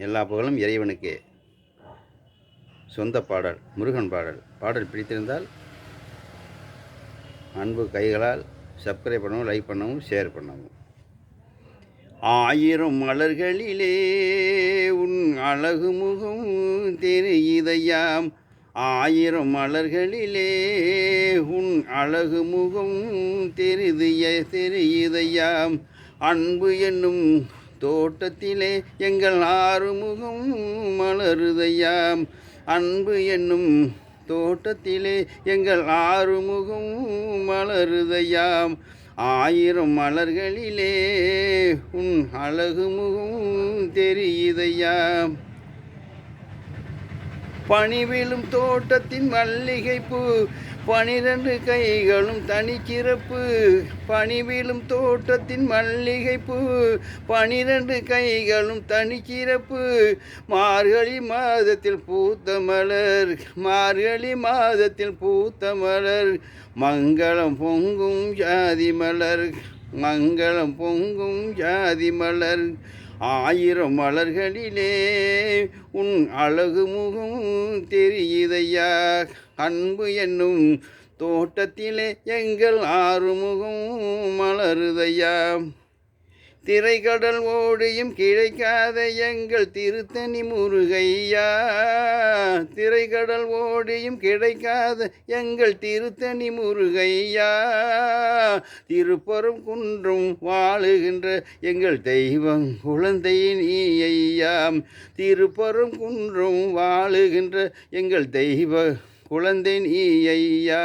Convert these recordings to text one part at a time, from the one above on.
எல்லா புகழும் இறைவனுக்கே. சொந்த பாடல் முருகன் பாடல். பாடல் பிடித்திருந்தால் அன்பு கைகளால் சப்ஸ்கிரைப் பண்ணவும் லைக் பண்ணவும் ஷேர் பண்ணவும். ஆயிரம் மலர்களிலே உன் அழகு முகம் தெரியுதையாம். ஆயிரம் மலர்களிலே உன் அழகு முகம் தெரிதிய தெரியுதையாம். அன்பு என்னும் தோட்டத்திலே எங்கள் ஆறுமுகம் மலருதையாம். அன்பு என்னும் தோட்டத்திலே எங்கள் ஆறுமுகம் மலருதையாம். ஆயிரம் மலர்களிலே உன் அழகு முகம் தெரியுதையாம். பணிவிலும் தோட்டத்தின் மல்லிகைப்பூ பனிரெண்டு கைகளும் தனிச்சிறப்பு பணிவிலும் தோட்டத்தின் மல்லிகைப்பூ பனிரெண்டு கைகளும் தனிச்சிறப்பு மார்கழி மாதத்தில் பூத்த மலர் மார்கழி மாதத்தில் பூத்த மலர். மங்களம் பொங்கும் ஜாதி மலர் மங்களம் பொங்கும் ஜாதி மலர். ஆயிரம் மலர்களிலே உன் அழகு முகம் தெரியுதையா? அன்பு என்னும் தோட்டத்திலே எங்கள் ஆறுமுகம் மலருதையா? திரைக்கடல் ஓடியும் கிடைக்காத எங்கள் திருத்தணி முருகையா? திரைக்கடல் ஓடியும் கிடைக்காத எங்கள் திருத்தணி முருகையா? திருப்பரும் குன்றும் வாழுகின்ற எங்கள் தெய்வம் குழந்தை நீ ஐயா திருப்பரும் குன்றும் வாழுகின்ற எங்கள் தெய்வ குழந்தை நீ ஐயா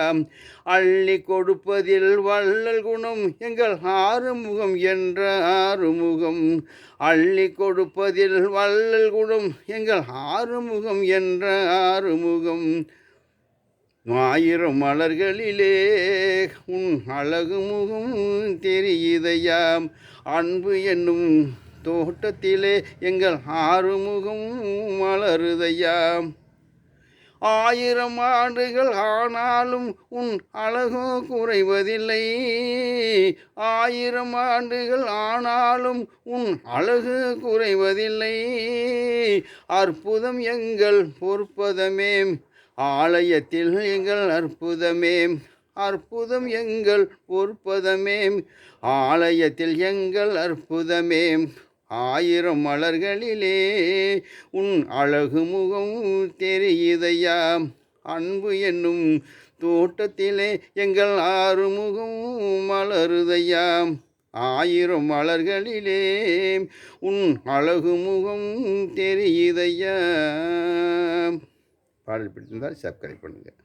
அள்ளி கொடுப்பதில் வள்ளல் குணம் எங்கள் ஆறுமுகம் என்ற ஆறுமுகம். அள்ளி கொடுப்பதில் வள்ளல் குணம் எங்கள் ஆறுமுகம் என்ற ஆறுமுகம். ஆயிரம் மலர்களிலே உன் அழகு முகம் தெரியுதையாம். அன்பு என்னும் தோட்டத்திலே எங்கள் ஆறுமுகம் மலருதையாம். ஆயிரம் ஆண்டுகள் ஆனாலும் உன் அழகோ குறைவதில்லை. ஆயிரம் ஆண்டுகள் ஆனாலும் உன் அழகு குறைவதில்லை. அற்புதம் எங்கள் பொற்பதமே. ஆலயத்தில் எங்கள் அற்புதமே அற்புதம் எங்கள் பொற்பதமே. ஆலயத்தில் எங்கள் அற்புதமே ஆயிரம் மலர்களிலே உன் அழகு முகம் தெரியுதையா? அன்பு என்னும் தோட்டத்திலே எங்கள் ஆறுமுகம் மலருதையா? ஆயிரம் மலர்களிலே உன் அழகு முகம் தெரியுதையா? பாடல் பிடித்திருந்தால் சப்ஸ்கிரைப் பண்ணுங்கள்